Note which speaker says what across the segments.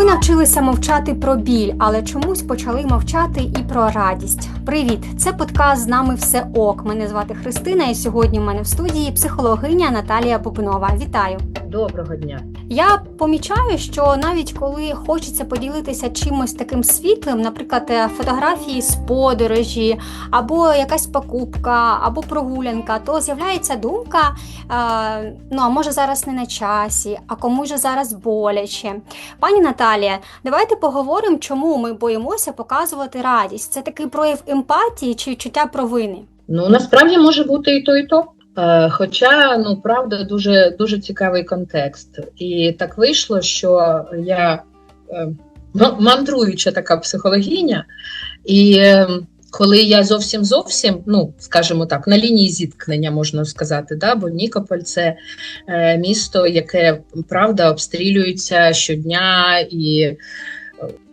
Speaker 1: Ми навчилися мовчати про біль, але чомусь почали мовчати і про радість. Привіт! Це подкаст з нами все ок. Мене звати Христина, і сьогодні в мене в студії психологиня Наталія Бубнова. Вітаю!
Speaker 2: Доброго дня.
Speaker 1: Я помічаю, що навіть коли хочеться поділитися чимось таким світлим, наприклад, е, фотографії з подорожі, або якась покупка, або прогулянка, то з'являється думка: е, ну а може зараз не на часі, а кому ж зараз боляче. Пані Наталія, давайте поговоримо, чому ми боїмося показувати радість. Це такий прояв емпатії чи відчуття провини.
Speaker 2: Ну насправді може бути і то, і то. Е, Хоча ну правда дуже дуже цікавий контекст, і так вийшло, що я е, мандруюча така психологиня, і е, коли я зовсім зовсім, ну скажімо так, на лінії зіткнення можна сказати, да, бо Нікополь це місто, яке правда обстрілюється щодня, і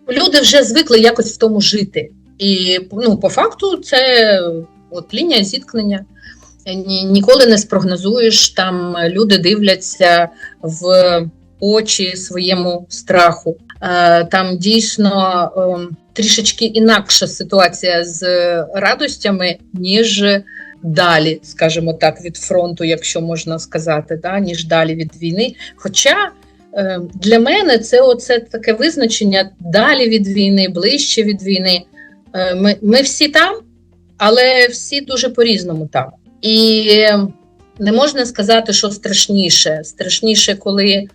Speaker 2: люди вже звикли якось в тому жити. І ну, по факту, це от лінія зіткнення. Ні, ніколи не спрогнозуєш. Там люди дивляться в очі своєму страху. Е, Там дійсно е, трішечки інакша ситуація з радостями, ніж далі, скажімо так, від фронту, якщо можна сказати, да, ніж далі від війни. Хоча е, для мене це оце таке визначення далі від війни, ближче від війни. Е, Ми, ми всі там, але всі дуже по-різному там. І не можна сказати, що страшніше. Страшніше, коли е,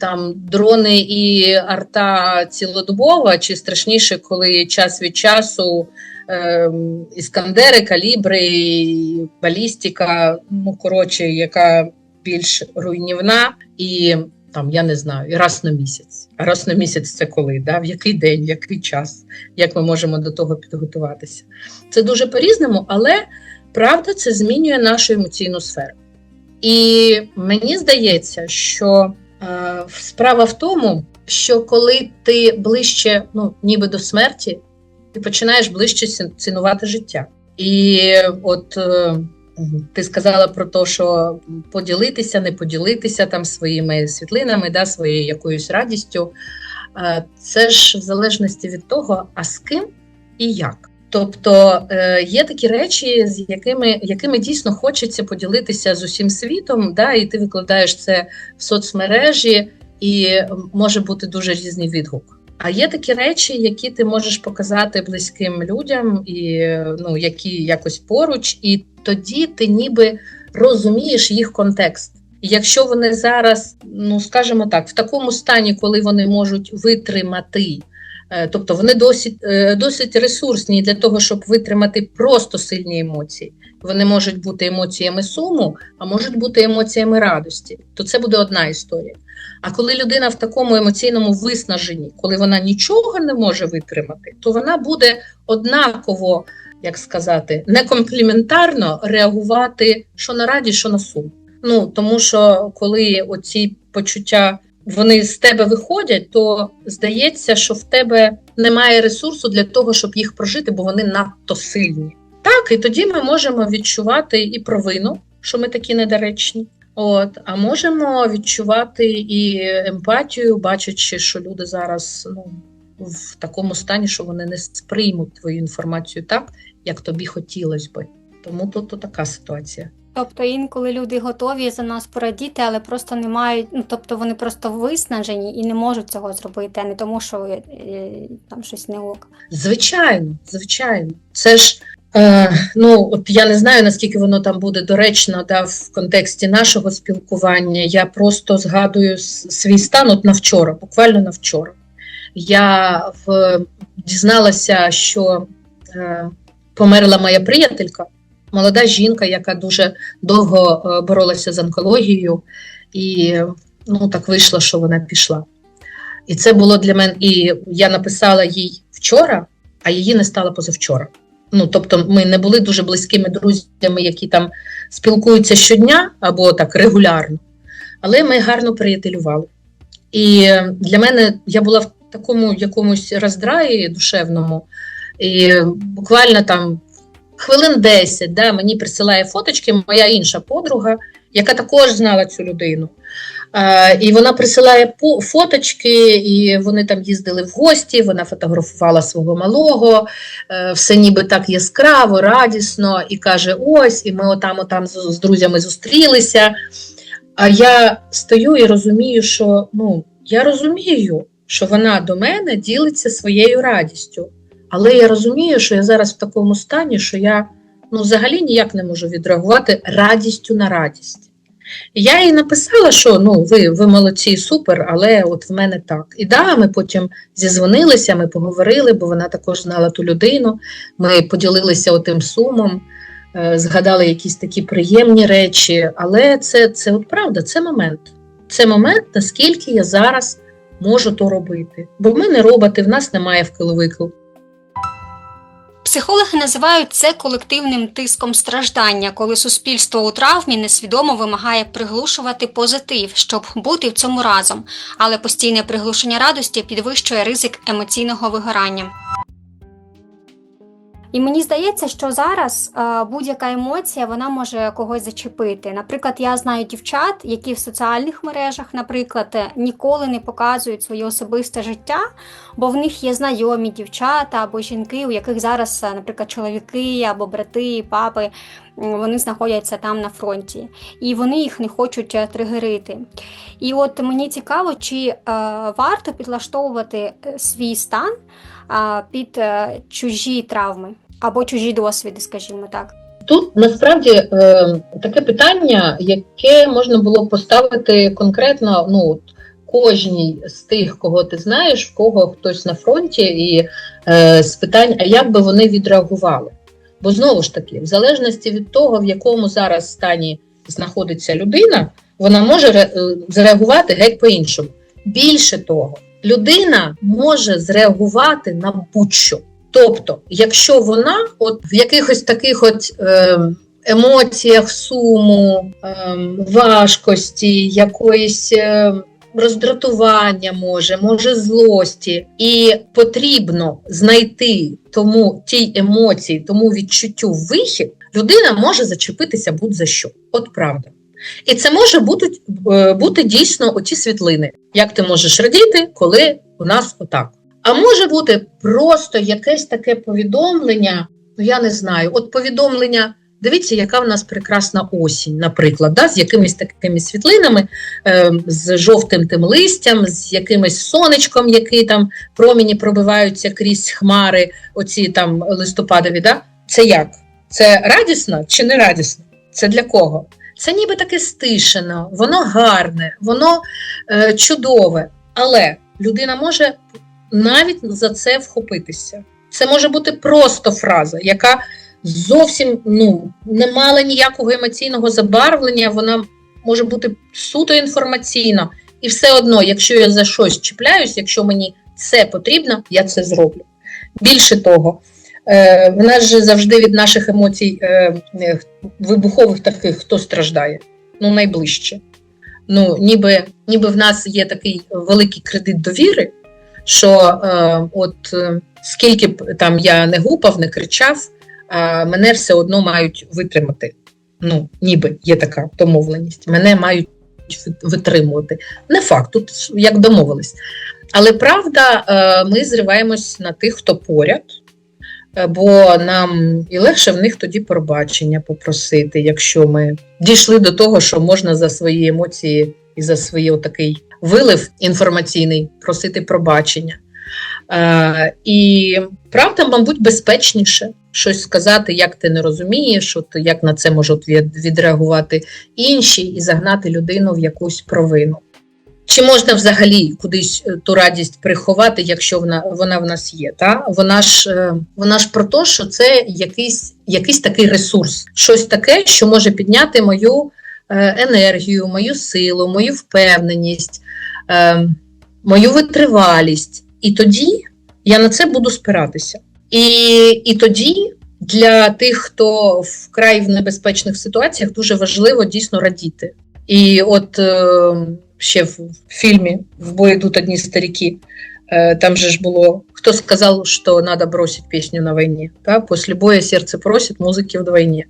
Speaker 2: там дрони і арта цілодобова, чи страшніше, коли час від часу е, іскандери, калібри, балістика, ну коротше, яка більш руйнівна, і там я не знаю, і раз на місяць. А раз на місяць це коли? Да? В який день, в який час, як ми можемо до того підготуватися? Це дуже по-різному, але правда це змінює нашу емоційну сферу. І мені здається, що е, справа в тому, що коли ти ближче, ну ніби до смерті, ти починаєш ближче цінувати життя. І от е, ти сказала про те, що поділитися, не поділитися там своїми світлинами, да, своєю якоюсь радістю. Е, Це ж в залежності від того, а з ким і як. Тобто е, є такі речі, з якими, якими дійсно хочеться поділитися з усім світом, да, і ти викладаєш це в соцмережі, і може бути дуже різний відгук. А є такі речі, які ти можеш показати близьким людям, і ну, які якось поруч, і тоді ти ніби розумієш їх контекст. Якщо вони зараз, ну скажімо так, в такому стані, коли вони можуть витримати, тобто вони досить, е, досить ресурсні для того, щоб витримати просто сильні емоції. Вони можуть бути емоціями суму, а можуть бути емоціями радості. То це буде одна історія. А коли людина в такому емоційному виснаженні, коли вона нічого не може витримати, то вона буде однаково, як сказати, некомпліментарно реагувати що на радість, що на сум. Ну тому що коли оці почуття вони з тебе виходять, то здається, що в тебе немає ресурсу для того, щоб їх прожити, бо вони надто сильні. Так, і тоді ми можемо відчувати і провину, що ми такі недоречні. От, а можемо відчувати і емпатію, бачачи, що люди зараз ну, в такому стані, що вони не сприймуть твою інформацію так, як тобі хотілося би. Тому тут така ситуація.
Speaker 1: Тобто інколи люди готові за нас порадіти, але просто не мають, ну тобто вони просто виснажені і не можуть цього зробити, а не тому, що е, там щось не ок.
Speaker 2: Звичайно, звичайно. Це ж е, ну от я не знаю наскільки воно там буде доречно да, в контексті нашого спілкування. Я просто згадую свій стан от на вчора, буквально на вчора. Я в, дізналася, що е, померла моя приятелька, молода жінка, яка дуже довго е, боролася з онкологією, і ну так вийшло, що вона пішла. І це було для мене. І я написала їй вчора, а її не стало позавчора. Ну тобто, ми не були дуже близькими друзями, які там спілкуються щодня або так регулярно, але ми гарно приятелювали. І для мене я була в такому якомусь роздраї душевному, і буквально там хвилин 10 да, мені присилає фоточки моя інша подруга яка також знала цю людину. Е, і вона присилає фоточки, і вони там їздили в гості, вона фотографувала свого малого, е, все ніби так яскраво, радісно, і каже: ось, і ми отам, отам з, з друзями зустрілися. А я стою і розумію, що ну, я розумію, що вона до мене ділиться своєю радістю. Але я розумію, що я зараз в такому стані, що я ну, взагалі ніяк не можу відреагувати радістю на радість. Я їй написала, що ну, ви, ви молодці, супер, але от в мене так. І да, ми потім зізвонилися, ми поговорили, бо вона також знала ту людину. Ми поділилися отим сумом, е, згадали якісь такі приємні речі. Але це, це от правда, це момент. Це момент, наскільки я зараз можу то робити. Бо ми не роботи, в нас немає вкиловику.
Speaker 1: Психологи називають це колективним тиском страждання, коли суспільство у травмі несвідомо вимагає приглушувати позитив, щоб бути в цьому разом, але постійне приглушення радості підвищує ризик емоційного вигорання. І мені здається, що зараз е, будь-яка емоція вона може когось зачепити. Наприклад, я знаю дівчат, які в соціальних мережах, наприклад, ніколи не показують своє особисте життя, бо в них є знайомі дівчата або жінки, у яких зараз, е, наприклад, чоловіки або брати, папи, вони знаходяться там на фронті, і вони їх не хочуть е, тригерити. І от мені цікаво, чи е, варто підлаштовувати свій стан е, під е, чужі травми або чужі досвіди, скажімо так.
Speaker 2: Тут насправді е, таке питання, яке можна було б поставити конкретно ну, кожній з тих, кого ти знаєш, в кого хтось на фронті, і е, з питань, а як би вони відреагували. Бо знову ж таки, в залежності від того, в якому зараз стані знаходиться людина, вона може е, зреагувати геть по-іншому. Більше того, людина може зреагувати на будь-що. Тобто, якщо вона от в якихось таких от е, емоціях суму, е, важкості, якоїсь е, роздратування може, може злості, і потрібно знайти тому тій емоції, тому відчуттю вихід, людина може зачепитися будь-за що. От правда. І це може бути, е, бути дійсно оті світлини. Як ти можеш радіти, коли у нас отак. А може бути просто якесь таке повідомлення, ну я не знаю, от повідомлення. Дивіться, яка в нас прекрасна осінь, наприклад, да, з якимись такими світлинами, е, з жовтим тим листям, з якимось сонечком, який там промені пробиваються крізь хмари, оці там листопадові. Да? Це як? Це радісно чи не радісно? Це для кого? Це ніби таке стишено, воно гарне, воно е, чудове, але людина може навіть за це вхопитися. Це може бути просто фраза, яка зовсім ну, не мала ніякого емоційного забарвлення, вона може бути суто інформаційна. І все одно, якщо я за щось чіпляюсь, якщо мені це потрібно, я це зроблю. Більше того, е, в нас же завжди від наших емоцій е, е, вибухових таких хто страждає? Ну, найближче. Ну, ніби, ніби в нас є такий великий кредит довіри, що е, от е, скільки б там я не гупав, не кричав, е, мене все одно мають витримати. Ну, ніби є така домовленість. Мене мають витримувати. Не факт, тут як домовились. Але правда, е, ми зриваємось на тих, хто поряд, е, бо нам і легше в них тоді пробачення попросити, якщо ми дійшли до того, що можна за свої емоції і за свій отакий вилив інформаційний просити пробачення. Е, і правда, мабуть, безпечніше щось сказати, як ти не розумієш, от як на це можуть відреагувати інші і загнати людину в якусь провину. Чи можна взагалі кудись е, ту радість приховати, якщо вона, вона в нас є? Та? Вона, ж, е, вона ж про те, що це якийсь, якийсь такий ресурс, щось таке, що може підняти мою енергію, мою силу, мою впевненість, е, мою витривалість. І тоді я на це буду спиратися. І, і тоді для тих, хто вкрай в небезпечних ситуаціях, дуже важливо дійсно радіти. І от е, ще в фільмі В бой йдуть одні старики. Е, Там же ж було хто сказав, що треба бросити пісню на війні. Та? Після бою серце просить, музики вдвойні.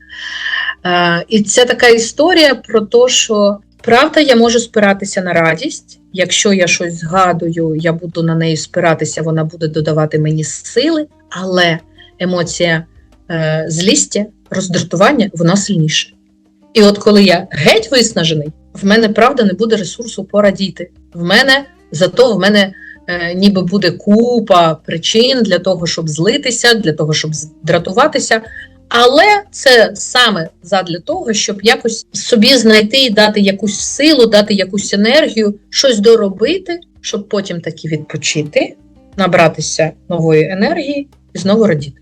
Speaker 2: Е, і це така історія про те, що правда, я можу спиратися на радість. Якщо я щось згадую, я буду на неї спиратися, вона буде додавати мені сили, але емоція е, злісті, роздратування, вона сильніша. І от коли я геть виснажений, в мене правда не буде ресурсу порадіти. В мене зато в мене ніби буде купа причин для того, щоб злитися, для того, щоб дратуватися. Але це саме задля того, щоб якось собі знайти, дати якусь силу, дати якусь енергію, щось доробити, щоб потім таки відпочити, набратися нової енергії і знову радіти.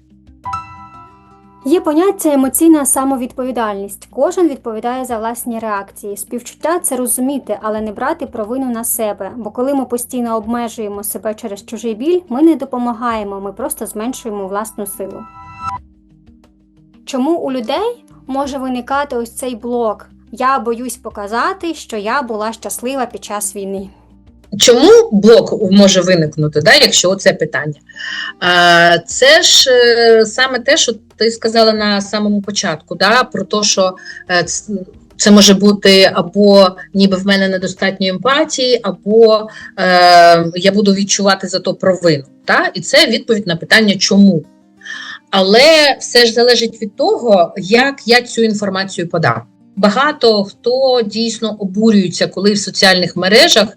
Speaker 1: Є поняття емоційна самовідповідальність. Кожен відповідає за власні реакції. Співчуття це розуміти, але не брати провину на себе. Бо коли ми постійно обмежуємо себе через чужий біль, ми не допомагаємо, ми просто зменшуємо власну силу. Чому у людей може виникати ось цей блок? Я боюсь показати, що я була щаслива під час війни.
Speaker 2: Чому блок може виникнути, да, якщо це питання? А, Це ж е, саме те, що ти сказала на самому початку, да, про те, що е, це може бути або ніби в мене недостатньо емпатії, або е, я буду відчувати за то провину. Да? І це відповідь на питання, чому. Але все ж залежить від того, як я цю інформацію подам. Багато хто дійсно обурюється, коли в соціальних мережах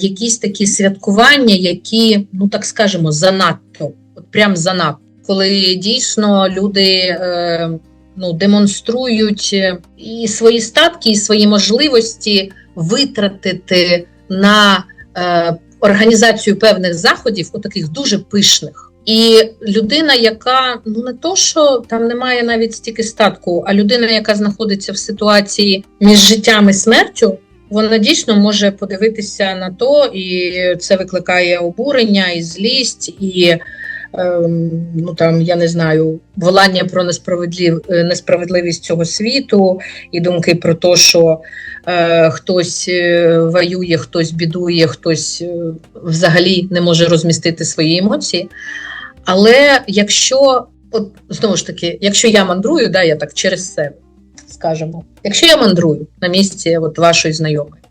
Speaker 2: якісь такі святкування, які, ну так скажемо, занадто, от прям занадто, коли дійсно люди е, ну, демонструють і свої статки, і свої можливості витратити на е, організацію певних заходів, отаких дуже пишних. І людина, яка ну не то, що там немає навіть стільки статку, а людина, яка знаходиться в ситуації між життям і смертю, вона дійсно може подивитися на то, і це викликає обурення, і злість, і ем, ну там я не знаю, волання про несправедлив, несправедливість цього світу, і думки про те, що е, хтось е, воює, хтось бідує, хтось е, взагалі не може розмістити свої емоції. Але якщо, от знову ж таки, якщо я мандрую, да, я так через себе скажемо, якщо я мандрую на місці от вашої знайомої,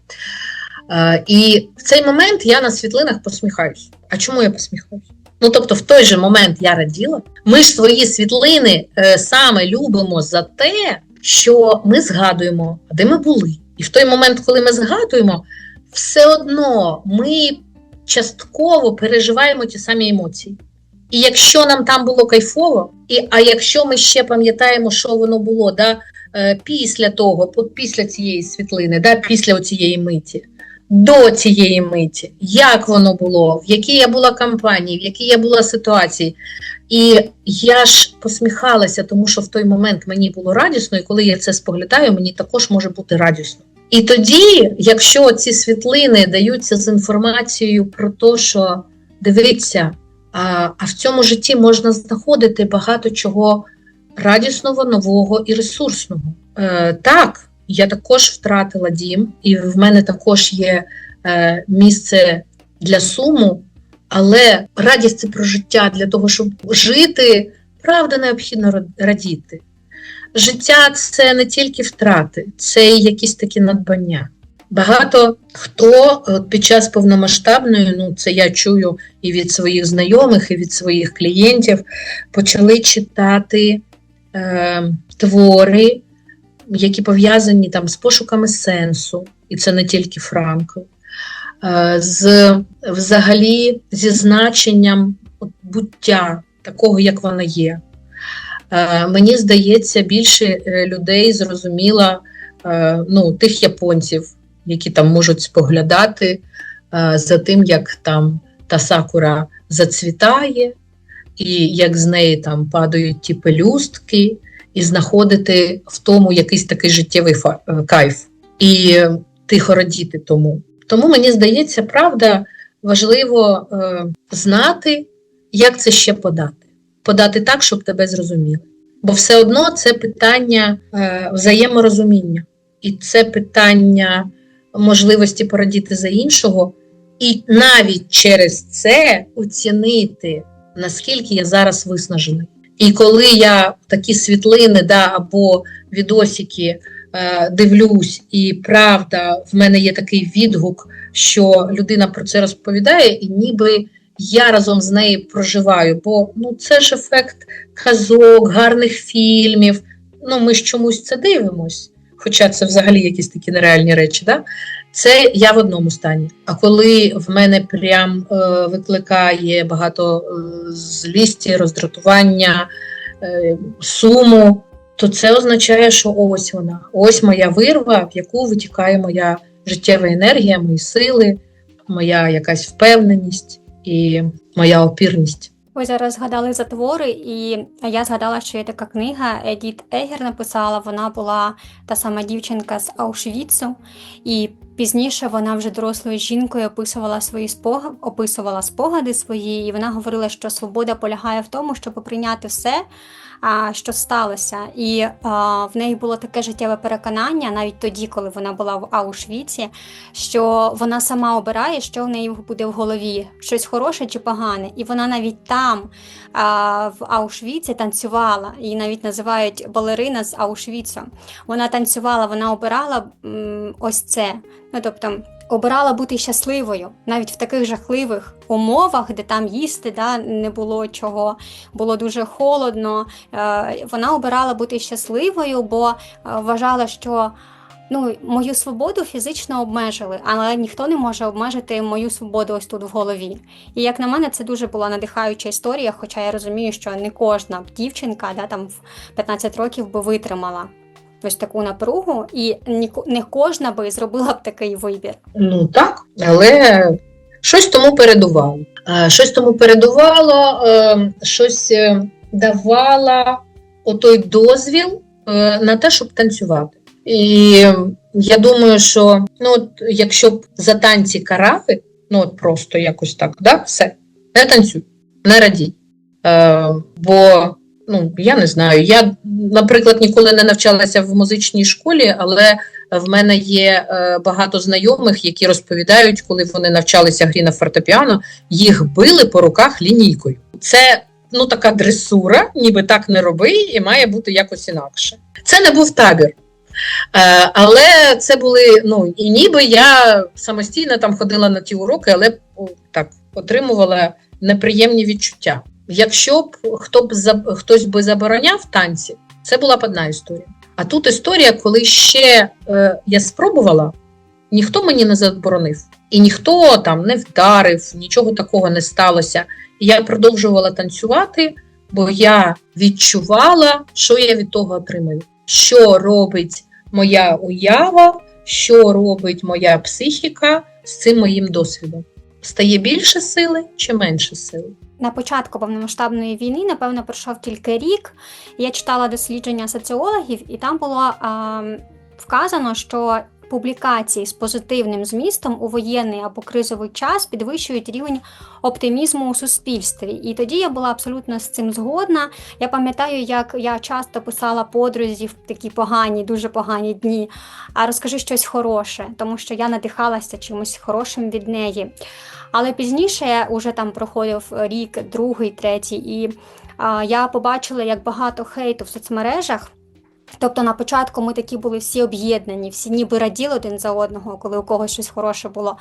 Speaker 2: і в цей момент я на світлинах посміхаюсь. А чому я посміхаюсь? Ну, тобто, в той же момент я раділа, ми ж свої світлини е, саме любимо за те, що ми згадуємо, де ми були. І в той момент, коли ми згадуємо, все одно ми частково переживаємо ті самі емоції. І якщо нам там було кайфово, і а якщо ми ще пам'ятаємо, що воно було да, після того, після цієї світлини, да, після цієї миті, до цієї миті, як воно було, в якій я була кампанії, в якій я була ситуації. І я ж посміхалася, тому що в той момент мені було радісно, і коли я це споглядаю, мені також може бути радісно. І тоді, якщо ці світлини даються з інформацією про те, що дивіться. А а в цьому житті можна знаходити багато чого радісного, нового і ресурсного. Е, Так, я також втратила дім, і в мене також є е, місце для суму, але радість це про життя для того, щоб жити, правда, необхідно радіти. Життя це не тільки втрати, це і якісь такі надбання. Багато хто під час повномасштабної, ну це я чую і від своїх знайомих, і від своїх клієнтів, почали читати е, твори, які пов'язані там з пошуками сенсу, і це не тільки Франкл, е, з взагалі зі значенням буття такого, як воно є. Е, Мені здається, більше е, людей зрозуміло е, ну, тих японців які там можуть споглядати е, за тим, як там та сакура зацвітає, і як з неї там падають ті пелюстки, і знаходити в тому якийсь такий життєвий е, кайф, і тихо радіти тому. Тому мені здається, правда важливо е, знати, як це ще подати. Подати так, щоб тебе зрозуміли. Бо все одно це питання е, взаєморозуміння, і це питання можливості порадіти за іншого, і навіть через це оцінити, наскільки я зараз виснажений. І коли я такі світлини да, або відосики е, дивлюсь, і правда, в мене є такий відгук, що людина про це розповідає, і ніби я разом з нею проживаю. Бо ну, це ж ефект казок, гарних фільмів. Ну, ми ж чомусь це дивимось, хоча це взагалі якісь такі нереальні речі. Да? Це я в одному стані. А коли в мене прям е, викликає багато е, злісті, роздратування, е, суму, то це означає, що ось вона, ось моя вирва, в яку витікає моя життєва енергія, мої сили, моя якась впевненість і моя опірність.
Speaker 1: Ви зараз згадали затвори, і я згадала, що є така книга Едіт Егер написала. Вона була та сама дівчинка з Аушвіцу, і пізніше вона вже дорослою жінкою описувала свої спогади, описувала спогади свої, і вона говорила, що свобода полягає в тому, щоб прийняти все, що сталося. І в неї було таке життєве переконання, навіть тоді, коли вона була в Аушвіці, що вона сама обирає, що в неї буде в голові, щось хороше чи погане. І вона навіть там, в Аушвіці, танцювала. Її навіть називають балерина з Аушвіцу. Вона танцювала, вона обирала ось це. Ну тобто. Обирала бути щасливою навіть в таких жахливих умовах, де там їсти да, не було чого, було дуже холодно. Е, Вона обирала бути щасливою, бо е, вважала, що ну, мою свободу фізично обмежили, але ніхто не може обмежити мою свободу ось тут в голові. І як на мене, це дуже була надихаюча історія, хоча я розумію, що не кожна дівчинка да, там в 15 років би витримала ось таку напругу, і не кожна би зробила б такий вибір.
Speaker 2: Ну так, але щось тому передувало. Щось тому передувало, е, щось е, давало отой дозвіл е, на те, щоб танцювати. І я думаю, що ну, от, якщо б за танці карати, ну от просто якось так, да, все, не танцюй, не радій. Е, бо ну, я не знаю. Я, наприклад, ніколи не навчалася в музичній школі, але в мене є е, багато знайомих, які розповідають, коли вони навчалися грі на фортепіано, їх били по руках лінійкою. Це ну така дресура, ніби так не роби, і має бути якось інакше. Це не був табір. Е, але це були, ну і ніби я самостійно там ходила на ті уроки, але так отримувала неприємні відчуття. Якщо б хто б хтось би забороняв танці, це була б одна історія. А тут історія, коли ще е, я спробувала, ніхто мені не заборонив, і ніхто там не вдарив, нічого такого не сталося. Я продовжувала танцювати, бо я відчувала, що я від того отримаю, що робить моя уява, що робить моя психіка з цим моїм досвідом. Стає більше сили чи менше сили?
Speaker 1: На початку повномасштабної війни, напевно, пройшов тільки рік. Я читала дослідження соціологів, і там було а, вказано, що публікації з позитивним змістом у воєнний або кризовий час підвищують рівень оптимізму у суспільстві. І тоді я була абсолютно з цим згодна. Я пам'ятаю, як я часто писала подрузі в такі погані, дуже погані дні. А розкажи щось хороше, тому що я надихалася чимось хорошим від неї. Але пізніше уже там проходив рік, другий, третій, і а, я побачила, як багато хейту в соцмережах. Тобто на початку ми такі були всі об'єднані, всі ніби раділи один за одного, коли у когось щось хороше було.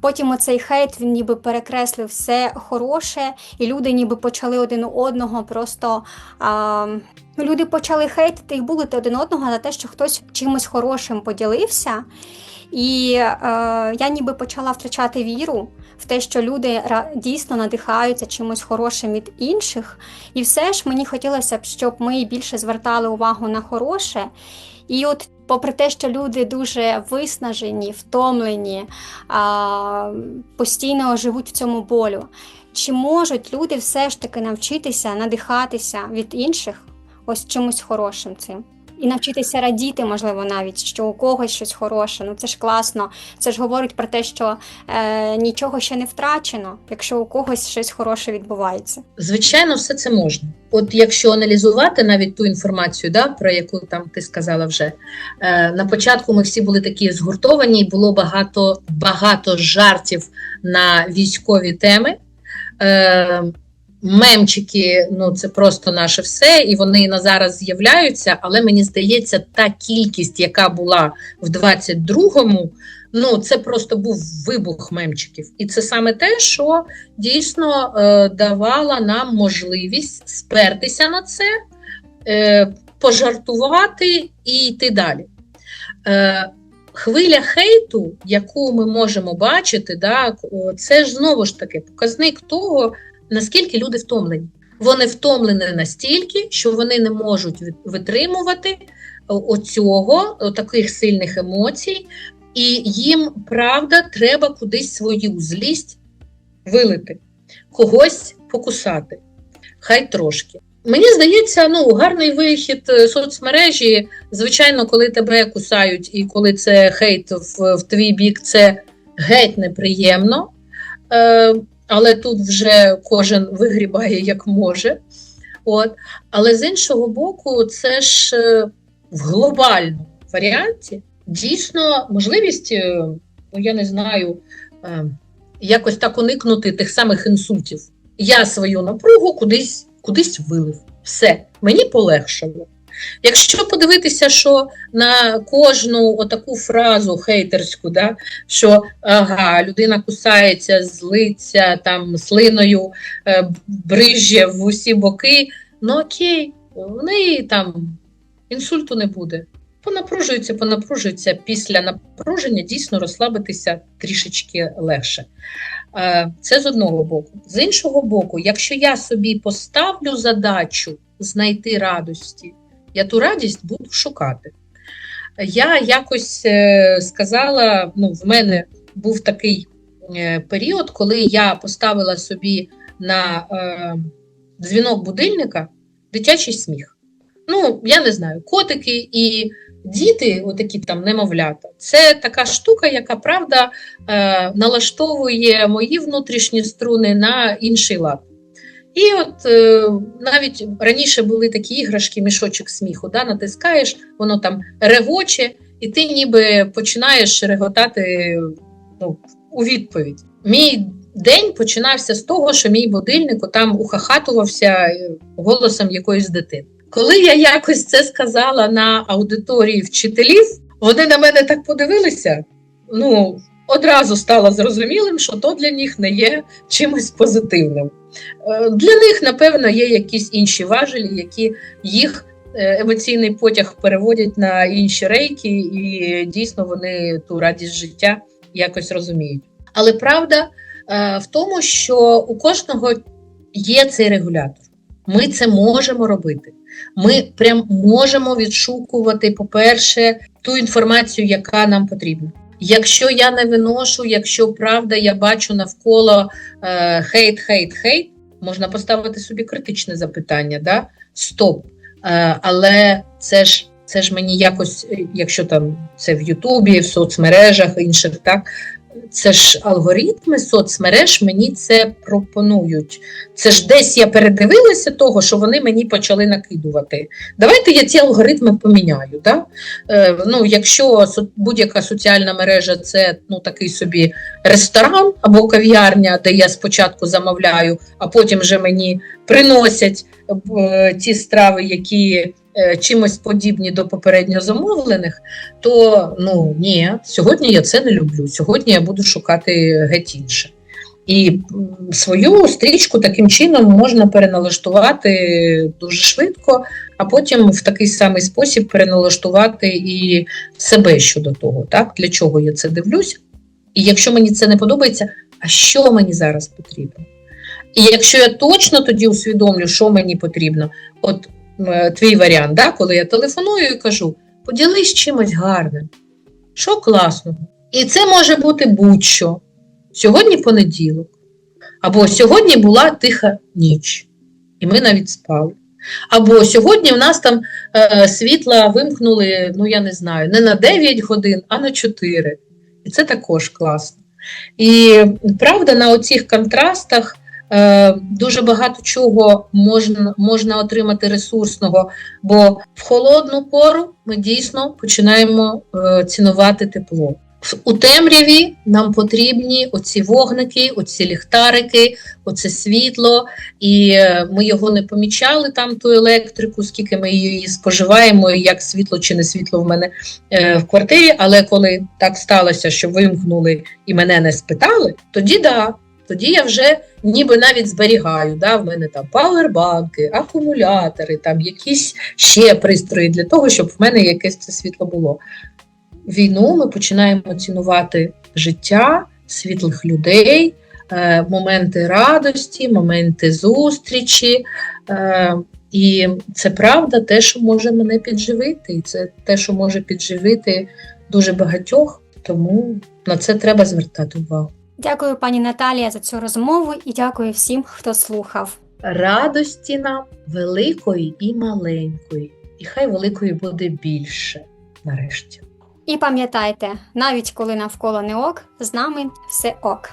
Speaker 1: Потім оцей хейт він ніби перекреслив все хороше, і люди ніби почали один одного просто. А, ну, люди почали хейтити і булити один одного за те, що хтось чимось хорошим поділився. І е, я ніби почала втрачати віру в те, що люди дійсно надихаються чимось хорошим від інших. І все ж мені хотілося б, щоб ми більше звертали увагу на хороше. І от, попри те, що люди дуже виснажені, втомлені, постійно живуть в цьому болю, чи можуть люди все ж таки навчитися надихатися від інших ось чимось хорошим цим? І навчитися радіти, можливо, навіть що у когось щось хороше. Ну це ж класно. Це ж говорить про те, що е, нічого ще не втрачено, якщо у когось щось хороше відбувається.
Speaker 2: Звичайно, все це можна. От якщо аналізувати навіть ту інформацію, да, про яку там ти сказала вже е, на початку ми всі були такі згуртовані, і було багато, багато жартів на військові теми. Е, мемчики, ну це просто наше все, і вони на зараз з'являються. Але мені здається, та кількість, яка була в 22-му, ну це просто був вибух мемчиків. І це саме те, що дійсно е, давало нам можливість спертися на це, е, пожартувати і йти далі. Е, Хвиля хейту, яку ми можемо бачити, да, це ж знову ж таки показник того, наскільки люди втомлені. Вони втомлені настільки, що вони не можуть витримувати оцього, таких сильних емоцій, і їм правда треба кудись свою злість вилити, когось покусати. Хай трошки. Мені здається, ну гарний вихід е, соцмережі. Звичайно, коли тебе кусають і коли це хейт в, в твій бік, це геть неприємно. Е, Але тут вже кожен вигрібає як може. От. Але з іншого боку, це ж е, в глобальному варіанті дійсно можливість, е, ну я не знаю, якось так уникнути тих самих інсультів. Я свою напругу кудись кудись вилив. Все, мені полегшало. Якщо подивитися, що на кожну отаку фразу хейтерську, да, що ага, людина кусається, злиться там слиною, е, брижє в усі боки, ну окей, в неї там інсульту не буде. Понапружується, понапружується, після напруження дійсно розслабитися трішечки легше. Е, це з одного боку. З іншого боку, якщо я собі поставлю задачу знайти радості, я ту радість буду шукати. Я якось е, сказала: ну, в мене був такий е, період, коли я поставила собі на дзвінок будильника дитячий сміх. Ну, я не знаю, котики і діти, отакі там немовлята, це така штука, яка правда е, налаштовує мої внутрішні струни на інший лад. І от е, навіть раніше були такі іграшки, мішочок сміху, да, натискаєш, воно там регоче, і ти ніби починаєш реготати ну, у відповідь. Мій день починався з того, що мій будильник там ухахатувався е, голосом якоїсь дитини. Коли я якось це сказала на аудиторії вчителів, вони на мене так подивилися. Ну, одразу стало зрозумілим, що то для них не є чимось позитивним. Е, для них, напевно, є якісь інші важелі, які їх е, емоційний потяг переводять на інші рейки, і дійсно вони ту радість життя якось розуміють. Але правда е, в тому, що у кожного є цей регулятор. Ми це можемо робити. Ми прям можемо відшукувати, по-перше, ту інформацію, яка нам потрібна. Якщо я не виношу, якщо правда я бачу навколо е, хейт, хейт, хейт, можна поставити собі критичне запитання, да? стоп. Е, але це ж це ж мені якось, якщо там це в Ютубі, в соцмережах інших, так це ж алгоритми соцмереж мені це пропонують. Це ж десь я передивилася того, що вони мені почали накидувати. Давайте я ці алгоритми поміняю. Да? Е, ну, Якщо будь-яка соціальна мережа це ну, такий собі ресторан або кав'ярня, де я спочатку замовляю, а потім вже мені приносять е, ті страви, які чимось подібні до попередньо замовлених, то ну ні, сьогодні я це не люблю. Сьогодні я буду шукати геть інше. І свою стрічку таким чином можна переналаштувати дуже швидко, а потім в такий самий спосіб переналаштувати і себе щодо того, так для чого я це дивлюсь. І якщо мені це не подобається, а що мені зараз потрібно? І якщо я точно тоді усвідомлю, що мені потрібно, от Е, твій варіант, да, коли я телефоную і кажу, поділись чимось гарним, що класного. І це може бути будь-що. Сьогодні понеділок. Або сьогодні була тиха ніч, і ми навіть спали. Або сьогодні в нас там е, світла вимкнули, ну я не знаю, не на 9 годин, а на 4. І це також класно. І правда, на оцих контрастах Е, дуже багато чого можна можна отримати ресурсного, бо в холодну пору ми дійсно починаємо е, цінувати тепло. У темряві нам потрібні оці вогники, оці ліхтарики, оце світло, і е, ми його не помічали там ту електрику, скільки ми її споживаємо, і як світло чи не світло в мене е, в квартирі. Але коли так сталося, що вимкнули і мене не спитали, тоді да. Тоді я вже ніби навіть зберігаю. Да? В мене там павербанки, акумулятори, там якісь ще пристрої для того, щоб в мене якесь це світло було. Війну ми починаємо цінувати життя світлих людей, е, моменти радості, моменти зустрічі. Е, і це правда, те, що може мене підживити, і це те, що може підживити дуже багатьох, тому на це треба звертати увагу.
Speaker 1: Дякую, пані Наталія, за цю розмову і дякую всім, хто слухав.
Speaker 2: Радості нам великої і маленької, і хай великої буде більше нарешті.
Speaker 1: І пам'ятайте, навіть коли навколо не ок, з нами все ок.